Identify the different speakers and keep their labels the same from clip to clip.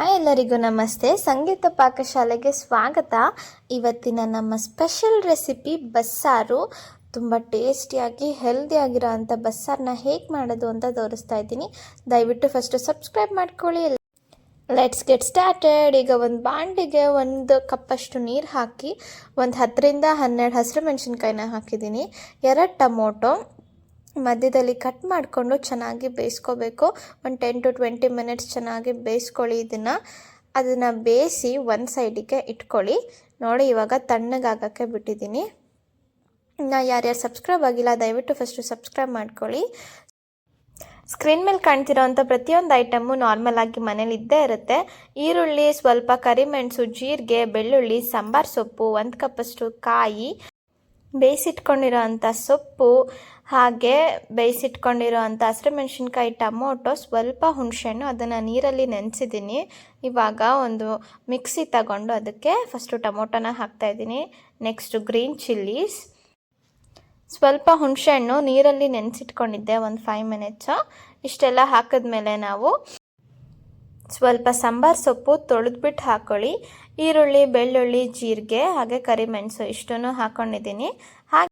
Speaker 1: Hi ಎಲ್ಲರಿಗೂ ನಮಸ್ತೆ. ಸಂಗೀತ ಪಾಕಶಾಲೆಗೆ ಸ್ವಾಗತ. ಇವತ್ತಿನ ನಮ್ಮ ಸ್ಪೆಷಲ್ ರೆಸಿಪಿ ಬಸ್ಸಾರು. ತುಂಬ ಟೇಸ್ಟಿಯಾಗಿ ಹೆಲ್ದಿಯಾಗಿರೋ ಅಂಥ ಬಸ್ಸಾರನ್ನ ಹೇಗೆ ಮಾಡೋದು ಅಂತ ತೋರಿಸ್ತಾ ಇದ್ದೀನಿ. ದಯವಿಟ್ಟು ಫಸ್ಟು ಸಬ್ಸ್ಕ್ರೈಬ್ ಮಾಡ್ಕೊಳ್ಳಿ. ಲೆಟ್ಸ್ ಗೆಟ್ ಸ್ಟಾರ್ಟೆಡ್ ಈಗ ಒಂದು ಬಾಂಡಿಗೆ ಒಂದು ಕಪ್ಪಷ್ಟು ನೀರು ಹಾಕಿ, ಒಂದು ಹತ್ತರಿಂದ ಹನ್ನೆರಡು ಹಸಿರು ಮೆಣಸಿನ್ಕಾಯಿನ ಹಾಕಿದ್ದೀನಿ. ಎರಡು ಟೊಮೊಟೊ ಮಧ್ಯದಲ್ಲಿ ಕಟ್ ಮಾಡಿಕೊಂಡು ಚೆನ್ನಾಗಿ ಬೇಯಿಸ್ಕೋಬೇಕು. ಒಂದು ಟೆನ್ ಟು ಟ್ವೆಂಟಿ ಮಿನಿಟ್ಸ್ ಚೆನ್ನಾಗಿ ಬೇಯಿಸ್ಕೊಳ್ಳಿ ಇದನ್ನು. ಅದನ್ನು ಬೇಯಿಸಿ ಒಂದು ಸೈಡಿಗೆ ಇಟ್ಕೊಳ್ಳಿ. ನೋಡಿ, ಇವಾಗ ತಣ್ಣಗಾಗೋಕ್ಕೆ ಬಿಟ್ಟಿದ್ದೀನಿ. ನಾ ಯಾರ್ಯಾರು ಸಬ್ಸ್ಕ್ರೈಬ್ ಆಗಿಲ್ಲ, ದಯವಿಟ್ಟು ಫಸ್ಟು ಸಬ್ಸ್ಕ್ರೈಬ್ ಮಾಡ್ಕೊಳ್ಳಿ. ಸ್ಕ್ರೀನ್ ಮೇಲೆ ಕಾಣ್ತಿರೋ ಅಂಥ ಪ್ರತಿಯೊಂದು ಐಟಮು ನಾರ್ಮಲ್ ಆಗಿ ಮನೇಲಿ ಇದ್ದೇ ಇರುತ್ತೆ. ಈರುಳ್ಳಿ, ಸ್ವಲ್ಪ ಕರಿಮೆಣಸು, ಜೀರಿಗೆ, ಬೆಳ್ಳುಳ್ಳಿ, ಸಾಂಬಾರು ಸೊಪ್ಪು, ಒಂದು ಕಪ್ಪಷ್ಟು ಕಾಯಿ ಬೇಯಿಸಿಟ್ಕೊಂಡಿರೋ ಸೊಪ್ಪು ಹಾಗೆ ಬೇಯಿಸಿಟ್ಕೊಂಡಿರೋ ಅಂಥ ಹಸಿರು ಮೆಣಸಿನ್ಕಾಯಿ ಟಮೋಟೊ ಸ್ವಲ್ಪ ಹುಣಸೆಹಣ್ಣು, ಅದನ್ನು ನೀರಲ್ಲಿ ನೆನೆಸಿದ್ದೀನಿ. ಇವಾಗ ಒಂದು ಮಿಕ್ಸಿ ತಗೊಂಡು ಅದಕ್ಕೆ ಫಸ್ಟು ಟೊಮೊಟೊನ ಹಾಕ್ತಾಯಿದ್ದೀನಿ ನೆಕ್ಸ್ಟು ಗ್ರೀನ್ ಚಿಲ್ಲೀಸ್ ಸ್ವಲ್ಪ ಹುಣಸೆಹಣ್ಣು ನೀರಲ್ಲಿ ನೆನೆಸಿಟ್ಕೊಂಡಿದ್ದೆ, ಒಂದು ಫೈವ್ ಮಿನಿಟ್ಸು ಇಷ್ಟೆಲ್ಲ ಹಾಕಿದ್ಮೇಲೆ ನಾವು ಸ್ವಲ್ಪ ಸಾಂಬಾರು ಸೊಪ್ಪು ತೊಳೆದ್ಬಿಟ್ಟು ಹಾಕ್ಕೊಳ್ಳಿ ಈರುಳ್ಳಿ, ಬೆಳ್ಳುಳ್ಳಿ, ಜೀರಿಗೆ, ಹಾಗೆ ಕರಿಮೆಣಸು ಇಷ್ಟನ್ನು ಹಾಕ್ಕೊಂಡಿದ್ದೀನಿ ಹಾಗೆ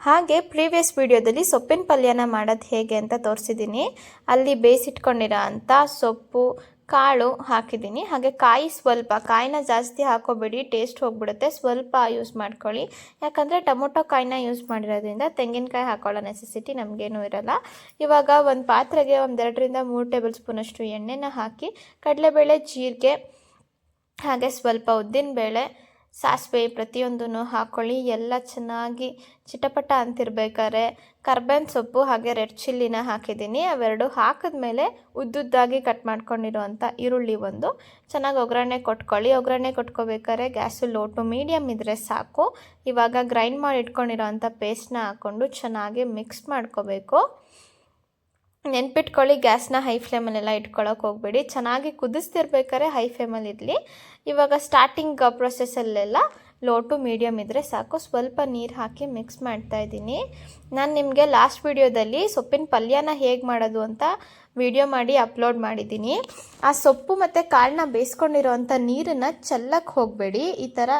Speaker 1: ಹಾಗೆ ಪ್ರೀವಿಯಸ್ ವಿಡಿಯೋದಲ್ಲಿ ಸೊಪ್ಪಿನ ಪಲ್ಯನ ಮಾಡೋದು ಹೇಗೆ ಅಂತ ತೋರಿಸಿದ್ದೀನಿ. ಅಲ್ಲಿ ಬೇಯಿಸಿಟ್ಕೊಂಡಿರೋ ಅಂಥ ಸೊಪ್ಪು ಕಾಳು ಹಾಕಿದ್ದೀನಿ. ಹಾಗೆ ಕಾಯಿ ಸ್ವಲ್ಪ, ಕಾಯಿನ ಜಾಸ್ತಿ ಹಾಕೋಬೇಡಿ ಟೇಸ್ಟ್ ಹೋಗ್ಬಿಡುತ್ತೆ. ಸ್ವಲ್ಪ ಯೂಸ್ ಮಾಡ್ಕೊಳ್ಳಿ. ಯಾಕಂದರೆ ಟೊಮೊಟೊ ಕಾಯಿನ ಯೂಸ್ ಮಾಡಿರೋದ್ರಿಂದ ತೆಂಗಿನಕಾಯಿ ಹಾಕೊಳ್ಳೋ ನೆಸೆಸಿಟಿ ನಮಗೇನೂ ಇರಲ್ಲ. ಇವಾಗ ಒಂದು ಪಾತ್ರೆಗೆ ಒಂದೆರಡರಿಂದ ಮೂರು ಟೇಬಲ್ ಸ್ಪೂನಷ್ಟು ಎಣ್ಣೆನ ಹಾಕಿ, ಕಡಲೆಬೇಳೆ, ಜೀರಿಗೆ, ಹಾಗೆ ಸ್ವಲ್ಪ ಉದ್ದಿನಬೇಳೆ ಸಾಸಿವೆ ಪ್ರತಿಯೊಂದನ್ನು ಹಾಕ್ಕೊಳ್ಳಿ ಎಲ್ಲ ಚೆನ್ನಾಗಿ ಚಿಟಪಟ ಅಂತಿರ್ಬೇಕಾದ್ರೆ ಕರ್ಬೇವಿನ ಸೊಪ್ಪು ಹಾಗೆ ರೆಡ್ ಚಿಲ್ಲಿನ ಹಾಕಿದ್ದೀನಿ. ಅವೆರಡು ಹಾಕಿದ್ಮೇಲೆ ಉದ್ದುದ್ದಾಗಿ ಕಟ್ ಮಾಡ್ಕೊಂಡಿರುವಂಥ ಈರುಳ್ಳಿ ಒಂದು. ಚೆನ್ನಾಗಿ ಒಗ್ಗರಣೆ ಕೊಟ್ಕೊಳ್ಳಿ. ಒಗ್ಗರಣೆ ಕೊಟ್ಕೋಬೇಕಾದ್ರೆ ಗ್ಯಾಸು ಲೋ ಟು ಮೀಡಿಯಮ್ ಇದ್ದರೆ ಸಾಕು. ಇವಾಗ ಗ್ರೈಂಡ್ ಮಾಡಿ ಇಟ್ಕೊಂಡಿರೋ ಅಂಥ ಪೇಸ್ಟ್ನ ಹಾಕ್ಕೊಂಡು ಚೆನ್ನಾಗಿ ಮಿಕ್ಸ್ ಮಾಡ್ಕೋಬೇಕು. ನೆನ್ಪಿಟ್ಕೊಳ್ಳಿ, ಗ್ಯಾಸ್ನ ಹೈ ಫ್ಲೇಮಲ್ಲೆಲ್ಲ ಇಟ್ಕೊಳ್ಳೋಕೆ ಹೋಗಬೇಡಿ. ಚೆನ್ನಾಗಿ ಕುದಿಸ್ತಿರ್ಬೇಕಾದ್ರೆ ಹೈ ಫ್ಲೇಮಲ್ಲಿ ಇರಲಿ ಇವಾಗ ಸ್ಟಾರ್ಟಿಂಗ್ ಪ್ರೊಸೆಸಲ್ಲೆಲ್ಲ ಲೋ ಟು ಮೀಡಿಯಮ್ ಇದ್ದರೆ ಸಾಕು. ಸ್ವಲ್ಪ ನೀರು ಹಾಕಿ ಮಿಕ್ಸ್ ಮಾಡ್ತಾ ಇದ್ದೀನಿ. ನಾನು ನಿಮಗೆ ಲಾಸ್ಟ್ ವಿಡಿಯೋದಲ್ಲಿ ಸೊಪ್ಪಿನ ಪಲ್ಯನ ಹೇಗೆ ಮಾಡೋದು ಅಂತ ವಿಡಿಯೋ ಮಾಡಿ ಅಪ್ಲೋಡ್ ಮಾಡಿದ್ದೀನಿ. ಆ ಸೊಪ್ಪು ಮತ್ತು ಕಾಳನ್ನ ಬೇಯಿಸ್ಕೊಂಡಿರೋವಂಥ ನೀರನ್ನು ಚೆಲ್ಲಕ್ಕೆ ಹೋಗಬೇಡಿ. ಈ ಥರ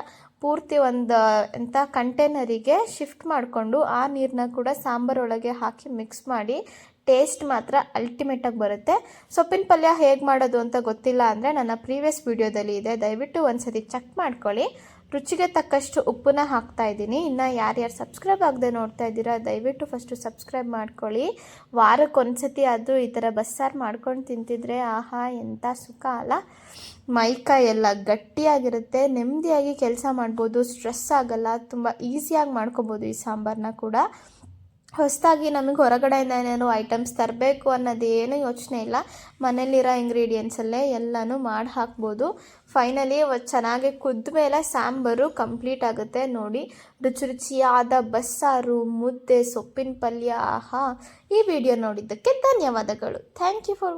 Speaker 1: ಪೂರ್ತಿ ಒಂದು ಎಂಥ ಕಂಟೈನರಿಗೆ ಶಿಫ್ಟ್ ಮಾಡಿಕೊಂಡು ಆ ನೀರನ್ನ ಕೂಡ ಸಾಂಬಾರೊಳಗೆ ಹಾಕಿ ಮಿಕ್ಸ್ ಮಾಡಿ ಟೇಸ್ಟ್ ಮಾತ್ರ ಅಲ್ಟಿಮೇಟಾಗಿ ಬರುತ್ತೆ. ಸೊಪ್ಪಿನ ಪಲ್ಯ ಹೇಗೆ ಮಾಡೋದು ಅಂತ ಗೊತ್ತಿಲ್ಲ ಅಂದರೆ ನನ್ನ ಪ್ರೀವಿಯಸ್ ವಿಡಿಯೋದಲ್ಲಿ ಇದೆ. ದಯವಿಟ್ಟು ಒಂದ್ಸತಿ ಚೆಕ್ ಮಾಡ್ಕೊಳ್ಳಿ. ರುಚಿಗೆ ತಕ್ಕಷ್ಟು ಉಪ್ಪನ್ನ ಹಾಕ್ತಾ ಇದ್ದೀನಿ. ಇನ್ನು ಯಾರ್ಯಾರು ಸಬ್ಸ್ಕ್ರೈಬ್ ಆಗದೆ ನೋಡ್ತಾ ಇದ್ದೀರಾ, ದಯವಿಟ್ಟು ಫಸ್ಟು ಸಬ್ಸ್ಕ್ರೈಬ್ ಮಾಡ್ಕೊಳ್ಳಿ. ವಾರಕ್ಕೆ ಒಂದ್ಸತಿ ಆದರೂ ಈ ಥರ ಬಸ್ಸಾರು ಮಾಡ್ಕೊಂಡು ತಿಂತಿದ್ರೆ ಆಹಾ ಎಂಥ ಸುಖ ಅಲ್ಲ. ಮೈಕೈ ಎಲ್ಲ ಗಟ್ಟಿಯಾಗಿರುತ್ತೆ. ನೆಮ್ಮದಿಯಾಗಿ ಕೆಲಸ ಮಾಡ್ಬೋದು. ಸ್ಟ್ರೆಸ್ ಆಗಲ್ಲ. ತುಂಬ ಈಸಿಯಾಗಿ ಮಾಡ್ಕೋಬೋದು ಈ ಸಾಂಬಾರನ್ನ ಕೂಡ. ಹೊಸದಾಗಿ ನಮಗೆ ಹೊರಗಡೆಯಿಂದ ಏನೇನು ಐಟಮ್ಸ್ ತರಬೇಕು ಅನ್ನೋದೇನು ಯೋಚನೆ ಇಲ್ಲ. ಮನೇಲಿರೋ ಇಂಗ್ರೀಡಿಯೆಂಟ್ಸಲ್ಲೇ ಎಲ್ಲನೂ ಮಾಡಿ ಹಾಕ್ಬೋದು. ಫೈನಲಿ ಚೆನ್ನಾಗಿ ಕುದ್ದ ಮೇಲೆ ಸಾಂಬಾರು ಕಂಪ್ಲೀಟ್ ಆಗುತ್ತೆ ನೋಡಿ. ರುಚಿ ರುಚಿಯಾದ ಬಸ್ಸಾರು, ಮುದ್ದೆ, ಸೊಪ್ಪಿನ ಪಲ್ಯ, ಆಹಾ. ಈ ವಿಡಿಯೋ ನೋಡಿದ್ದಕ್ಕೆ ಧನ್ಯವಾದಗಳು. Thank you for